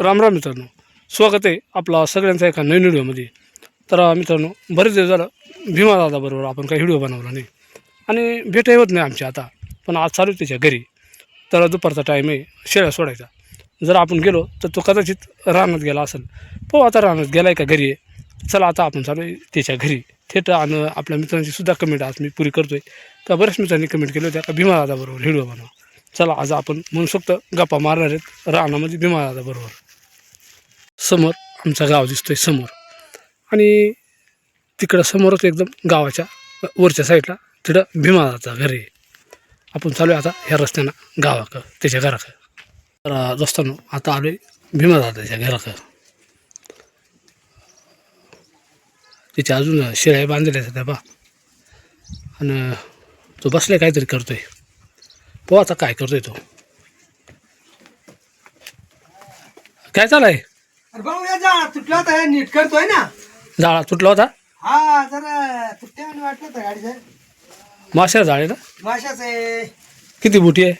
राम राम मित्रांनो. स्वागत आहे आपला सगळ्यांचा एका नवीन व्हिडिओमध्ये. तर मित्रांनो बरेच दिवस झालं भीमा दादाबरोबर आपण काही व्हिडिओ बनवला नाही. आणि भेटही होत नाही आमची आता. पण आज चालू आहे त्याच्या घरी. तर दुपारचा टाईम आहे शेळ्या सोडायचा. जर आपण गेलो तर तो कदाचित रानात गेला असेल. पाहू आता रानात गेला आहे का घरी आहे. चला आता आपण चालू आहे त्याच्या घरी. थेट आणि आपल्या मित्रांची सुद्धा कमेंट आज मी पुरी करतो आहे का बऱ्याच मित्रांनी कमेंट केली होत्या का भीमा दादाबरोबर व्हिडिओ बनवा. चला आज आपण म्हणू शकतो गप्पा मारणार आहेत रानामध्ये भीमा दादाबरोबर. समोर आमचं गाव दिसतोय समोर. आणि तिकडं समोरच एकदम गावाच्या वरच्या साईडला तिथं भीमादाचं घर आहे. आपण चालू आहे आता ह्या रस्त्यानं गावाक त्याच्या घराकं तर दोस्तांनो आता आलो आहे भीमादादाच्या घराक तिच्या अजून शेळ्या बांधलेल्या आहेत त्या बा. आणि तो बसले काहीतरी करतोय. पाहू आता काय करतोय तो. काय चालू आहे अरे भाऊ या जा तुटला होता हे नीट करतोय ना. जाळा तुटला होता? हा जरा तुटत्या आणि वाटलं होतं गाडीचं. माश्या जाळे ना? माशाच आहे किती बोटी आहे?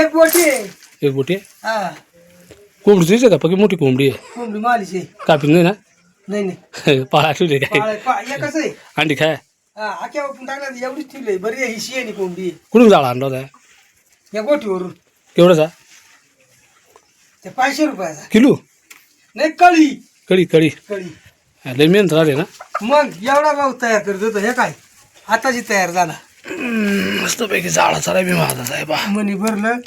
एक बोटी आहे. एक बोटी आहे? हा. कोंबडी तुझी का? पकी मोठी कोंबडी आहे. कोंबडी मालीची. आहे. कापी नाही ना? नाही नाही. पाळा ठेवली काय? पाळ- पा- एकच आहे? अंडी खाय. हा आख्या आपण टाकला एवढीच ठेवली बरी आहे ही शियानी कोंबडी आहे. कुठून जाळा आणला होता? या गोठीवरून. केवढाचा ते पाचशे रुपयाचा. किलो? नाही कळी. कडी कळी. लय मेहनत झाली ना. मग एवढा भाऊ तयार करत होतो हे काय? आताची तयार झाला. मस्तपैकी जाळा चालाय मी माझा साहेब. मनी भरलं.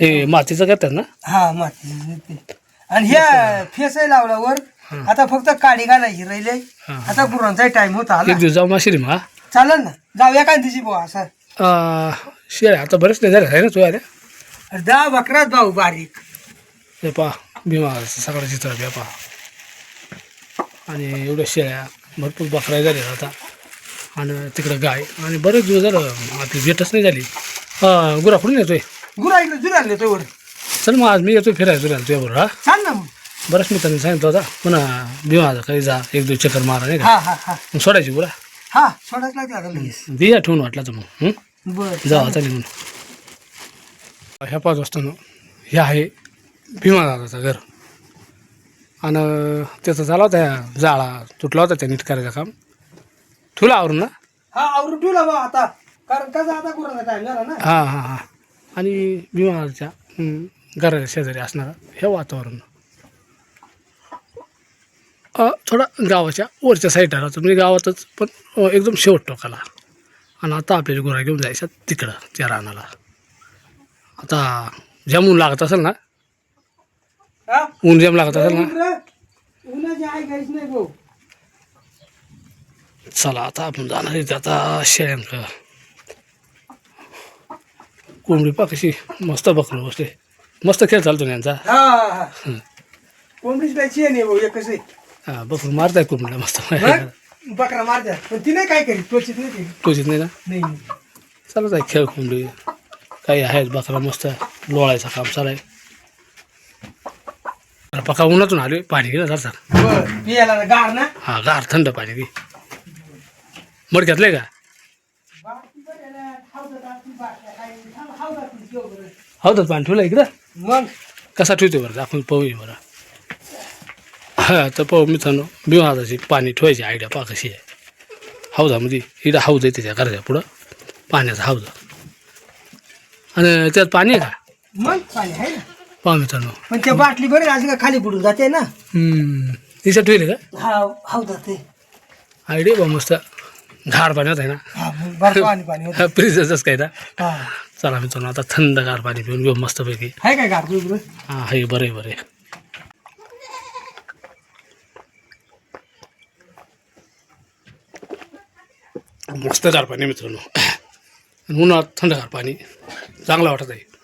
हे मातीचं करतात ना? हा माती आणि ह्या फेसाय लावला वर आता फक्त काडी घालायची राहिले. आता गुरांचाही टाइम होता आला. एक दिवस जाऊ माशिरी मग हा? चालेल ना. जाऊया का दिवशी भाऊ असं. अं, शेळ्या आता बरेच नाही झाले आहे ना तू आल्या अरे दहा बकरात भाऊ बारीक. हे पा भीमा सगळं चित्र बी पा आणि एवढ्या शेळ्या भरपूर बकऱ्या झाल्या आता. आणि तिकडं गाय. आणि बरेच दिवस झालं आपली भेटच नाही झाली. हा गुरा कुठून येतोय गुरा इकडे जुराले तो वर चल मग आज मी येतो फिरायला तुला तुझ्याबरोबर हा? छान ना मग. बरंच मी त्यांनी सांगितलं होता. पुन्हा भीमा काही जा एक दिवस चक्कर मारा नाही का? हा हा हा. मग सोडायची गुरा? हा सोडाच लागते आता लगेच. दे या ठेवून वाटलं तर मग? बर जाऊ आता निघून. ह्या पाच वाजता ना हे आहे भीमा दादाचं घर. आणि त्याचा झाला होता जाळा तुटला होता त्या नीट करायचं काम. ठुला आवरून ना? हा आवरून ठेवला बा आता. कारण कसं आता गुरांचा टाइम झाला ना? हां हां हां. आणि भीमा दादाच्या हं, घराच्या शेजारी असणारं हे वातावरण. थोडा गावाच्या वरच्या साईडला राहतो. म्हणजे गावातच पण एकदम शेवट टोकाला. आणि आता आपल्याला गोरा घेऊन जायचं तिकडं त्या रानाला. आता जमून लागत असेल ना ऊन जम लागत असेल ना? उन्हा- उन्हाची आई काहीच नाही भाऊ. चला आता आपण जाणार आहे आता शेळ्यांक. कोंबडी पा कशी मस्त बकलो बसले. मस्त खेळ चालतो ना यांचा? कोंबडीच पाहिजे आहे नाही भाऊ एकच आहे. हा बकरू मारताय कोंबडीला मस्त. बकरा मारत्या पण ती नाही काय करीत? त्वचित नाही टोचित नाही ना? नाही. चालत आहे खेळ कोंबडी. काही आहेत बकरा मस्त. लोळायचं काम चालू आहे. अरे पका उन्हातून आले पाणी बर पियाला ना गार ना? हा गार थंड पाणी घे. मडक्यातलं का? हो तर पाणी ठेवलं इकडं? मग? कसा ठेवतो बरं? आपण पाहूया बरं. हा तर पाहू मित्रांनो बिहाराची पाणी ठेवायची आयडिया पहा कशी आहे. हौदामध्ये इकडं हौद आहे त्याच्या घराच्या पुढं. पाण्याचा हौद. आणि त्यात पाणी आहे का? मग पाणी आहे ना. पहा मित्रांनो. पण त्या बाटली बरं अशी का खाली बुडून जाते ना. हम्म. तिच्यात ठेवले का? हा हाव जाते. आयडिया बा मस्त. घार पाण्यात आहे ना. हा मग बरं पाणी पाणी होतं. फ्रीजच काय ना. हा. चला मित्रांनो आता थंड गार पाणी पिऊन घेऊ मस्तपैकी. आहे काय गार हां हे बरं आहे बरं आहे. मस्त गार पाणी मित्रांनो. आणि उन्हाळ्यात थंडगार पाणी. चांगलं वाटत आहे.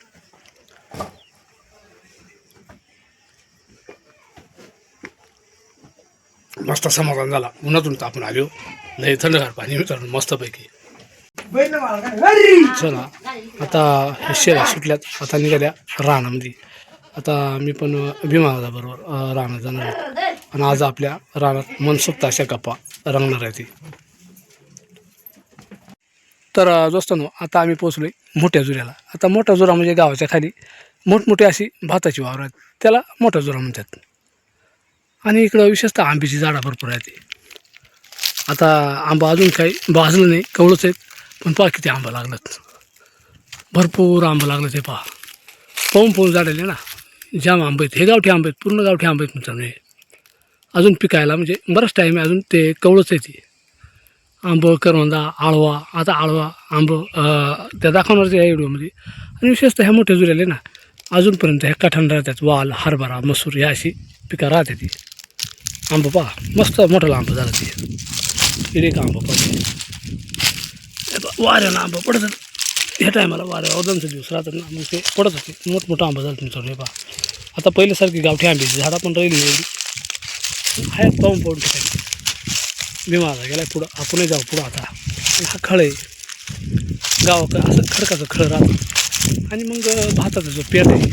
मस्त समाधान झाला. उन्हातून तापून आलो. लय थंडगार पाणी मित्रांनो मस्तपैकी. चला आता हे शेळ्या सुटल्यात आता निघाल्या रानामध्ये. आता मी पण भीमादा बरोबर रानात जाणार आहे. आणि आज आपल्या रानात मनसुक्त अशा गप्पा रंगणार आहे ती. तर दोस्तांनो आता आम्ही पोचलोय मोठ्या जुऱ्याला आता मोठा जुरा म्हणजे गावाच्या खाली मोठमोठी अशी भाताची वावर आहेत. त्याला मोठा जोरा म्हणतात. आणि इकडं विशेषतः आंब्याची झाडं भरपूर आहेत. आता आंबा अजून काही भाजलं नाही कवळंच आहेत पण पहा किती आंबा लागलात. भरपूर आंबा लागलं ते पहा. पाहून पाहून झालेले ना. जाम आंबे आहेत. हे गावठी आंबे आहेत पूर्ण गावठी आंबे आहेत मित्रांनो हे. अजून पिकायला म्हणजे बराच टाईम आहे अजून ते कवळंच आहे ते आंब करवंदा आळवा आता आळवा आंब त्या दाखवणारच या व्हिडिओमध्ये. आणि विशेषतः ह्या मोठ्या जुऱ्याले ना अजूनपर्यंत ह्या काठण राहतात वाल हरभरा मसूर ह्या अशी पिकं राहते ती आंब पहा मस्त मोठा आंब झाला ते. इकडे एक आंबा पडते पहा, वाऱ्यानं आंबा पडतात ह्या टायमाला वाऱ्या ओदनचे दिवस राहतात ना मग ते पडत होते. मोठमोठा आंबा झाला तुमच्याकडे हे पहा. आता पहिल्यासारखी गावठी आंब्याची झाडं पण राहिली एवढी. आहेत पाहून पाहून ठिकाणी मी माझा गेला पुढं आपणही जाऊ पुढं आता. हा खळ आहे. गावाकडं असं खडकाचं खळ राहतं. आणि मग भाताचा जो पेंड आहे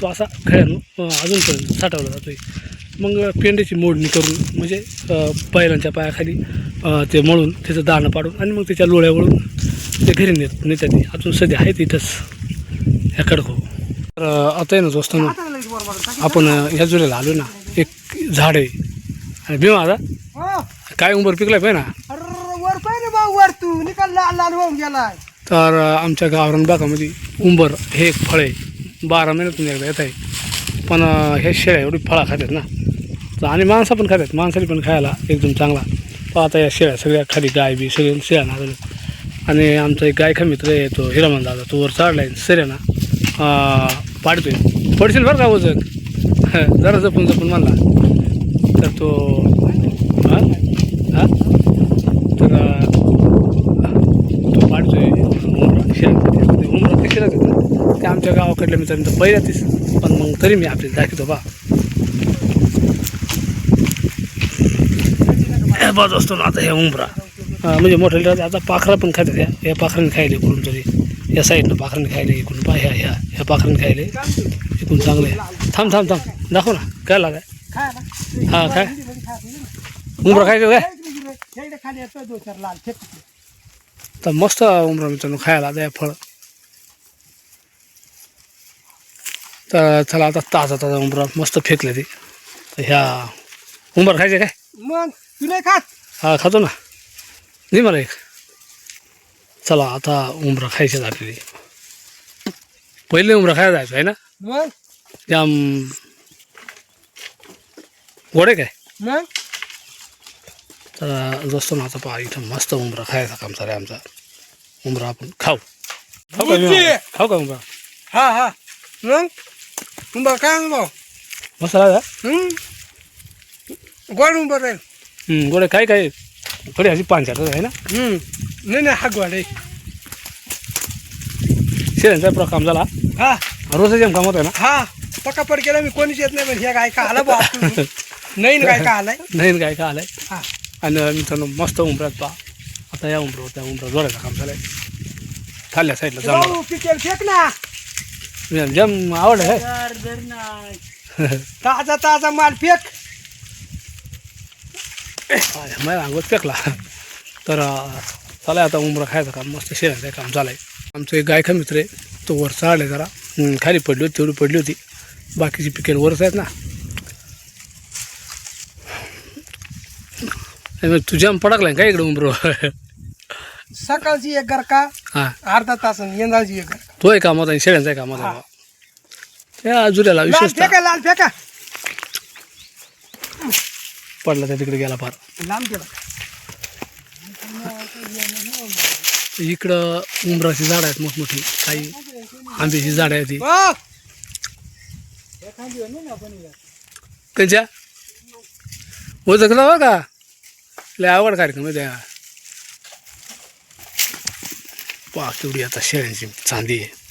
तो असा खळ्यानं अजूनपर्यंत साठवला जातो आहे मग पेंड्याची मोडणी करून म्हणजे बैलांच्या पायाखाली ते मळून त्याचं दाणं पाडून आणि मग त्याच्या लोळ्या वळून ते घरी नेत नेतात. अजून सध्या आहेत इथंच ह्या खडको तर आता आहे ना दोस्तांनो. आपण ह्या जुल्याला आलो ना एक झाड आहे. आणि भीमा आता? हो. काय उंबर पिकलाय पाहिजे ना? तर आमच्या गावरान बागामध्ये उंबर हे एक फळ आहे. बारा महिन्यातून एकदा येत आहे. पण अ, हे शेळ्या एवढी फळं खातात ना. तर आणि माणसं पण खातात माणसाने पण खायला एकदम चांगला. पाहता या शेळ्या सगळ्या खाली गाय बी सगळे शेळ्या नागले आणि आमचा एक गायखा मित्र आहे तो हिरामन दादा तो वर चढला आहे सऱ्या ना पाडतोय. पडशील बरं का वजन? जरा जपून जपून म्हणला. तर तो हां? हां? तर तो पाडतोय. उमरा शेतात उमरा ते शेतात येतं ते आमच्या गावाकडल्या मित्रांचं पहिल्यातीच पण मग तरी मी आपल्याला दाखवतो बा. बाजू असतो ना आता हे उंबरा. म्हणजे मोठे आता पाखरा पण खाते द्या या पाखराने खायले कुठून तरी. या साईडनं पाखराने खायले इकडून पा ह्या ह्या ह्या पाखराने खायले. इकडून चांगले थांब थांब थांब. दाखव ना काय लागाय हा काय? उंबरा खायचं काय? तर मस्त उमरा मित्रांनो खायला आता फळ. तर चला आता ताजा ताजा उमरा मस्त फेकले ते. ह्या उंबर खायचे काय? मग तू नाही खात हा खातो ना. दे मला एक. चला आता उमरा खायचे आपल्याला पहिले उमरा खायला जायचं आहे ना? मग? गोडे काय? मग? तर दोस्तो ना आता पहा इथं मस्त उमरा खायचा काम चालू आहे आमचा. उमरा आपण खाऊ. खाऊ का बुद्धी. खाऊ का उमरा? हा हा. मग? उंबर काय भाऊ? मस्त राहा हम्म? गोड उंबर राहील गोडे काय काय? थोडी अशी पांचाट आहे ना? हम्म. नाही नाही हा गोड आहे. शेळ्यांचा पुरा काम झाला. हा. रोजच जेम काम होत आहे ना? हा. पक्का पड गेला मी कोणीच येत नाही पण ह्या गाय का आला भाऊ नाही गाय का आलाय? नाही काय का आलंय? हा. आणि मित्रांनो मस्त उमऱ्यात पहा. आता या उमरावर त्या उमरा जोडायचं काम झालंय. खाल्ल्या साईडला भाऊ पिकेल फेक ना. जम आवड आहे ताजा ताजा माल फेक. माझ्या अंगवत फेकला. तर अं, चालाय आता उमरा खायचं काम मस्त शेणाचं काम चालाय आमचं एक गायका मित्र आहे तो वर चाललाय जरा. खाली पडली होती तेवढी पडली होती. बाकीची पिकेल वरच आहेत ना. तुझ्या पडकलाय का इकडे उमरो? सकाळची एक गरका हां. अर्धा तास यंदाची एक गरका तो एक कामात आहे शेळ्यांचा कामात आहे. त्या जुऱ्याला फेका लाल फेका. पडला त्या तिकडे गेला फार. लांब इकडं उमराची झाडं आहेत मोठमोठी. काही आंब्याची झाडं आहेत ती. हो. त्यांच्या? ओळखला बरं का? लय आवड कार्यक्रम आहे त्या. पा केवढी आता शेळ्यांची चांदी आहे.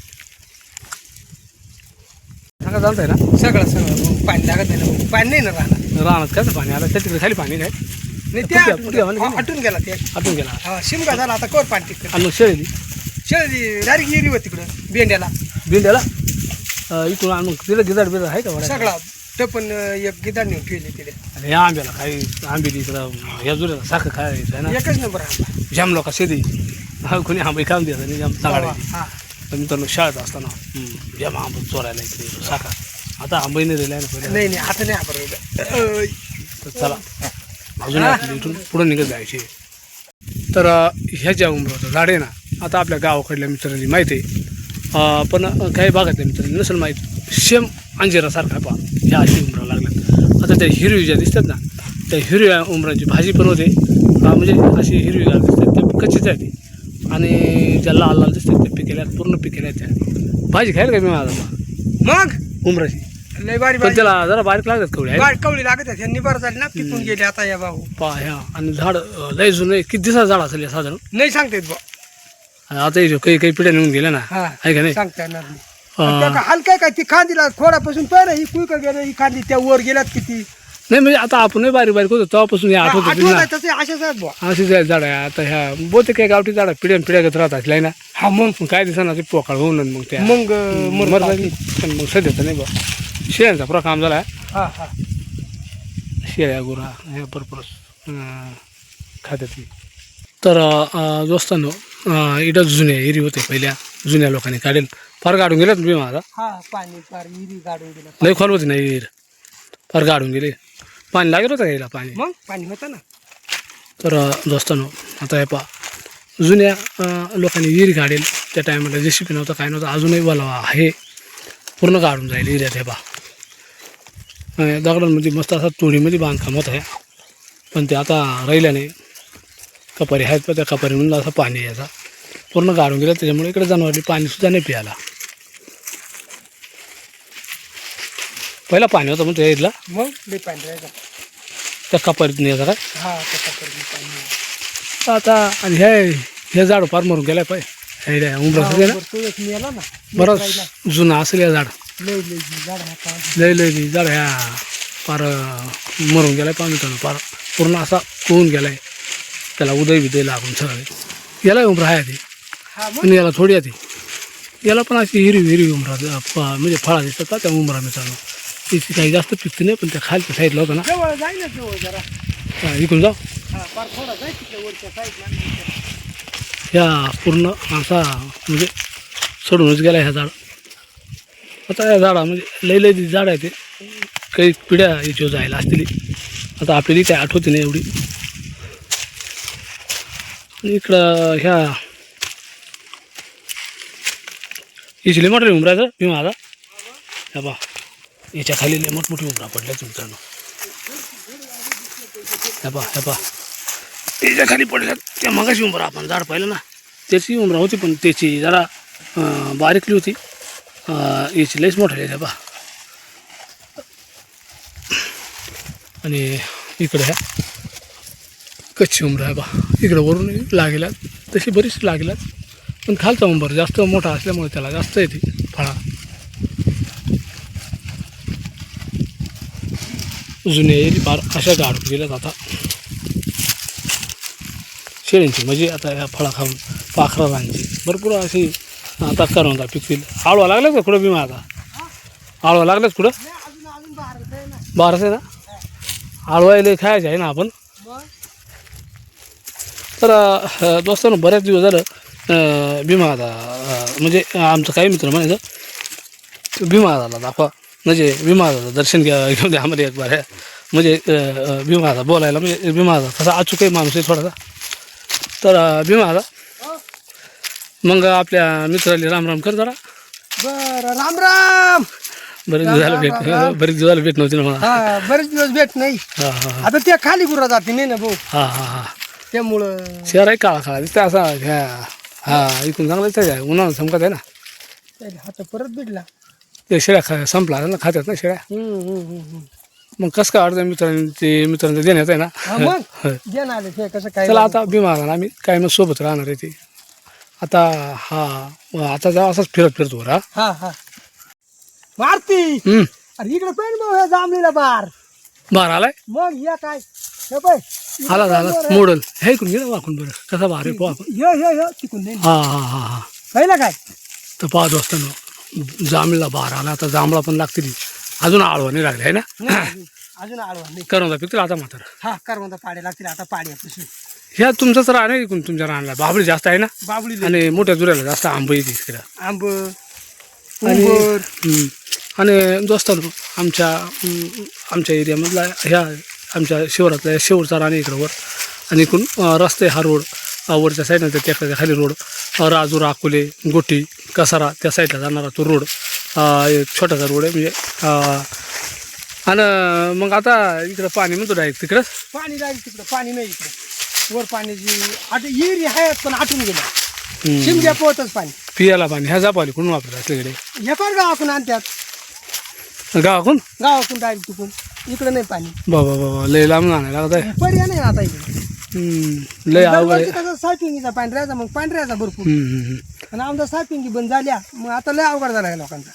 सांगा चालतंय ना? सगळं सगळं. पाणी लागत नाही ना पाणी नाही ना राहणार. रानात कसं पाणी? आलं त्या तिकडे खाली पाणी काय नाही ते आटून गेला. वाली आटून गेला ते. हा शिमगा झाला आता कोर पाणी तिकडे आणि मग शेळी? शेळी डायरेक्ट येरी होती तिकडं बेंड्याला बिंड्याला अं, इकडून आणि मग तिला गिदाड बिदाड आहे का बरं सगळा टपन एक गिदार नेऊन ठेवले तिथे आणि या आंब्याला काही आंबे इकडं या जुऱ्याला साखर खायचं आहे ना? एकच नंबर आला जाम लोक शेती. हा कोणी आंबे खाऊन द्यायचं आणि जाम चांगला हा. तर मित्रांनो शाळेत असताना मग आंबा चोरायला इकडे साखा आता आंबाही नाही दिलाय ना पहिले. नाही नाही आता नाही आपण तर चला. अजून आपली इथून पुढे निघत जायचे. तर ह्या ज्या उमराचं झाड आहे ना आता आपल्या गावाकडल्या मित्रांनी माहीत आहे. पण काही भागातल्या मित्रांनी नसेल माहीत. सेम अंजिरासारखा पहा. ह्या अशी उमरा लागल्यात. आता त्या हिरवी ज्या दिसतात ना त्या हिरव्या उमराची भाजी पण होते. म्हणजे अशी हिरवीगार दिसतात त्या कच्चीच आहे ती आणि ज्या लाल लाल दिसतात त्या पिकेल्या पूर्ण पिकेल्या त्या. भाजी खायला का मी माझा मग? उमराची लय बारी पण त्याला जरा बारीक लागतात कवडे आहे? ना? बारी कवळी लागत आहे ह्यांनी बरं झाली ना पिकून गेले आता या भाऊ. पहा ह्या आणि झाड लय जुनं आहे. किती दिवसाचं झाड असेल हे साधारण? नाही सांगता येत बा आणि आता हे काही काही पिढ्या निघून गेल्या ना हा आहे का नाही? सांगता येणार नाही. अं, हलकाय काय ती खांदीला खोडापासून तर ही कुयक गेलं ही खांदी त्या वर गेल्यात किती? नाही म्हणजे आता आपणही बारीक बारीक होतो तेव्हापासून आठवत ना. तसे असेच आहेत बुवा. अशी झाड झाड आहे आता ह्या बहुतेक काही गावठी झाड पिढ्या पिढ्या घेत राहत असल्या ना. हा. मग काय दिवसांना ते पोकाळ होऊन मग त्या मग अं. मरतात पण मग सध्या तर नाही बा शेळ्यांचा पुरा काम झाला. हा हा. शेळ्या गुरा हे भरपूर खात्यात. ती. तर अं, दोस्तांनो अं, इथं जुन्या एरी होते पहिल्या. जुन्या लोकांनी काढेल फार काढून गेलेत मी माझा हा पाणी पार विहिरी गाडून गेलं लई खोल होती नाही विहीर फार गाडून गेले. पाणी लागत होतं घ्यायला पाणी? मग पाणी होतं ना. तर दोस्तांनो आता हे पहा. जुन्या लोकांनी विहीर काढेल. त्या टायमाला जेसीपी नव्हतं काय नव्हतं अजूनही बोलावा आहे. पूर्ण काढून जाईल विहिऱ्यात हे पहा. दगडांमध्ये मस्त असा तोडीमध्ये बांधकाम होत आहे पण ते आता राहिल्या नाही कपारी आहेत पण त्या कपारीमधून असं पाणी यायचा. पूर्ण काढून गेलं त्याच्यामुळे इकडे जनावरली पाणीसुद्धा नाही प्यायला. पहिला पाणी होतं इथला. मग लई पाणी राहायचं त्या कपारीतून यायचा काय हा पाणी आता आणि हे हे झाड फार मरून गेलाय पाय. हे उमराचं वर तो एक मेला ना. बरंच जुनं असेल या झाड. लय लय झाड हा का लय लय झाड ह्या फार अं, मरून गेलाय पाणी मित्रांनो फार. पूर्ण असा कोळून गेलाय. त्याला उदय बिदय लागून सगळे. याला उमरा आहे ती. हा मग? आणि याला थोडी आहे ती. याला पण अशी हिरवी हिरवी उमरा फ- म्हणजे फळा दिसतात का त्या उमरा मित्रांनो. तिची काही जास्त पिकते नाही पण त्या खालच्या साईडला होतं ना. जरा. हा, इकडून जाऊ. हा ह्या पूर्ण असा म्हणजे सोडूनच गेला ह्या झाड. आता या झाडा म्हणजे लई लई झाड आहे ते काही पिढ्या याच्यावर जायला असतील. आता आपल्याला काही आठवते नाही एवढी. इकडं ह्या इचले मोठे उमराचं मी माझा. ह्या बा. याच्या खाली लय मोठमोठी उमरा पडल्या मित्रांनो. ह्या बा ह्या बा त्याच्याखाली पडल्या त्या मगाशी उमरा आपण झाड पाहिलं ना त्याची उमरा होती पण त्याची जरा बारीकली होती. याची लईच मोठा आहे बा आणि इकडे ह्या कच्ची उमरा आहे बा इकडं वरून लागेल तशी बरीच लागेलात पण खालचा उंबर जास्त मोठा असल्यामुळे त्याला जास्त येते. फळा जुने एरी फार अशा गाडून गेल्यात आता. शेळींची म्हणजे आता या फळा खाऊन पाखरांची भरपूर अशी आता करवंदा पिकतील. आळवा लागल्याच का कुठं बिमा आता? आळवा लागल्याच कुठं? आहे ना. बारस आहे ना? आळवायला खायचे आहे ना आपण? तर दोस्तांनो बऱ्याच दिवस झालं भीमा आता म्हणजे आमचं काही मित्र म्हणायचं भीमा झाला दाखवा. म्हणजे भीमा दादा दर्शन घ्या घेऊन द्या आम्हाला एक बार. म्हणजे दादा बोलायला म्हणजे भीमा दादा तसा अचूकही माणूस आहे थोडासा तर दादा हो. मग आपल्या मित्राला राम राम कर जरा। बर राम राम! बरेच दिवस झालं भेट. बरेच दिवस झालं भेट नव्हती ना मला। हा बरेच दिवस भेट नाही. हां हां हां. आता त्या खाली गुरा जाते नाही ना भाऊ. हां हां हां. त्यामुळं शहर आहे काळा काळा दिसतं असा ह्या हा इकडून चांगलं आहे उन्हाळा संपत आहे ना? आता परत भेटला ते शेळ्या खा संपला ना खात्यात ना शेळ्या. मग कसं काय अडचण मित्रांनी ते मित्रांचं देण्यात आहे ना? मग? ना आले ते कसं काय चला आता बिमार झाला आम्ही काय मग सोबत राहणार आहे ते. आता हा आता जा असंच फिरत फिरत वर हा मारती! हम्म. अरे इकडे भाऊ ह्या जांभळीला बार. बार आलाय? मग या काय? हे पाय आला झाला. मोडल. हे इकडून गेलं वाकून बरं. कसा बार आहे पोहा आपण. तिकून नाही हा हा हा हा. पहिला काय? तर पाहत असताना. जांभळीला बार आला आता जांभळा पण लागतील. अजून आळवा नाही लागले आहे ना? नाही, अजून- आळवा नाही. करून पिकतील आता मात्र. हा करवंदा पाड्या लागतील आता पाड्यापासून ह्या तुमचं तर आहे इकडून तुमच्या राहणार बाबळी जास्त आहे ना? बाबळी आणि मोठ्या जुऱ्याला जास्त आंबा येते तिकडं आंब आणि उंबर. हम्म. आणि दोस्तांनो आमच्या आमच्या एरियामधला ह्या आमच्या शिवरातल्या शेवटचा राणी इकडं वर. आणि इकडून अं, रस्ते हा रोड. वरच्या साईडनं त्या खाली रोड राजूर अकोले गोटी कसारा त्या साईडला जाणारा तो रोड एक छोटासा रोड आहे. म्हणजे आणि मग आता इकडं पाणी म्हणतो डायरेक्ट तिकडंच पाणी लागेल तिकडं पाणी नाही इकडं. वर पाण्याची आठ विहिरी आहेत पण आटून गेल्या. हम्म. शिमग्या पोहतच पाणी. पियाला पाणी ह्या जापाली कुठून वापरत असल्याकडे हे कोण गावाकडून आणतात? गावाकडून? गावाकडून डायरेक्ट तिकून इकडं नाही पाणी. बाबा बाबा लय लांब आणायला आहे पर्याय नाही आता इकडे. लय अवघड आहे. कसं? सायपिंगीचा पांढऱ्याचा मग पांढऱ्याचा भरपूर. हम्म, हम्म, हम्म. आणि आमचा सायपिंगी बंद झाल्या मग आता लय अवघड झाला या लोकांचा.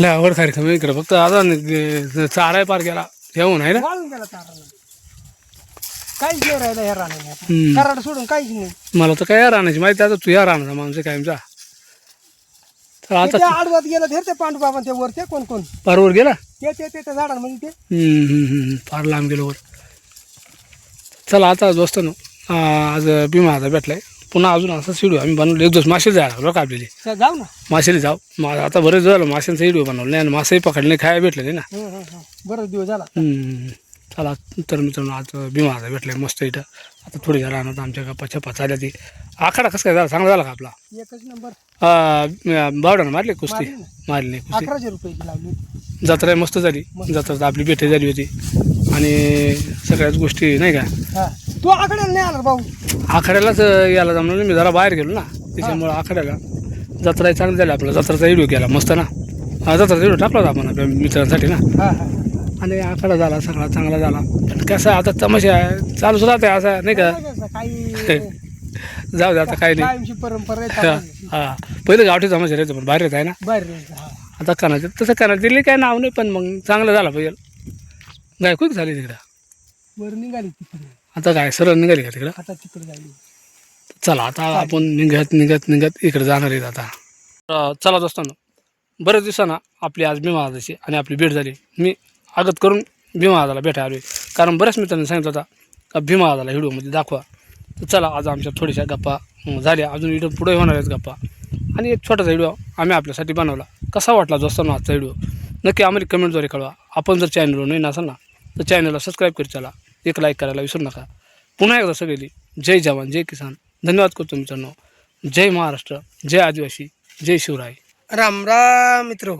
लय आवड कार्यक्रम आहे इकडे. फक्त आता न- चाराय पार गेला येऊन आहे ना? वाळून गेला काहीच नाही राहिलं आता. हम्म. कराड सोडून काहीच नाही. मला तर काय या राहण्याची माहिती आता तू या राहणार माणसं कायमचा तर ते आता त्या आडवात गेलं ते पांडू बाबा ते वर ते कोण कोण? पारवर गेला? ते ते ते झाडांमध्ये ते. हम्म, हम्म, हम्म. फार लांब गेलो वर. चला आता दोस्त आज भीमा आता भेटलाय. पुन्हा अजून असं शिडू आम्ही बनवलं एक दिवस मासे जायला लागलो का आपल्याला. जाऊ ना. मासेली जाऊ. मा आता बरेच झालं माशांचा व्हिडिओ बनवलं नाही आणि मासेही पकडले नाही खायला भेटले नाही ना. बरंच दिवस झाला. चला तर मित्रांनो आज भीमा आता भेटलाय मस्त इथं. आता थोडी राहणार आमच्या गप्पा छप्पा चालल्या ती. आखाडा कसं काय झाला? चांगला झाला का आपला? एकच नंबर. बावडानं मारली कुस्ती? मारली नाही कुस्ती. अकराशे रुपयाची लावली जत्रा मस्त झाली. जत्रा तर आपली भेट झाली होती. आणि सगळ्याच गोष्टी नाही का? हा. तू आकड्याला नाही आला रे भाऊ? आखाड्यालाच यायला जमलं नाही. मी जरा बाहेर गेलो ना. त्याच्यामुळं आखाड्याला. जत्रा चांगली झाली. आपला जत्राचा व्हिडिओ केला. मस्त ना. हा, जत्राचा व्हिडिओ टाकला होता आपण आपल्या मित्रांसाठी ना. हा हा. आणि आखाडा झाला सगळा चांगला झाला. पण कसं आता तमाशा आहे, चालूच राहते असं नाही का? काही जाऊ दे आता काही नाही. कायमची परंपरा आहे हा. हा. पहिलं गावठी तमाशा राहायचं पण बाहेर येत आहे ना. बाहेर. आता कणाचे तसं कणा दिली काय नाव नाही पण मग चांगलं झालं पाहिजे. गाय खूप झाली तिकडं. वर निघाली तिकडे. आता काय सरळ निघाली का तिकडं? आता तिकडे झाली चला आता आपण निघत निघत निघत इकडे जाणार आहेत आता. अं, चला असताना बऱ्याच दिवसांना आपली आज भीमा आजाची आणि आपली भेट झाली. मी आगत करून भीमा आजाला भेटायला आलो कारण बऱ्याच मित्रांनी सांगितलं होता का भीमा आजाला व्हिडिओमध्ये दाखवा. तर चला आज आमच्या थोड्याशा गप्पा अं, झाल्या. अजून व्हिडिओ पुढे होणार आहेत गप्पा. आणि एक छोटासा व्हिडिओ आम्ही आपल्यासाठी बनवला. कसा वाटला दोस्तांना आजचा व्हिडिओ नक्की आम्हाला कमेंटद्वारे कळवा. आपण जर चॅनलवर नाही असाल ना तर चॅनलला सबस्क्राईब करीत चला. एक लाईक करायला विसरू नका. पुन्हा एकदा सगळी जय जवान जय किसान. धन्यवाद करतो मित्रांनो. जय महाराष्ट्र जय आदिवासी जय शिवराय. राम राम मित्र.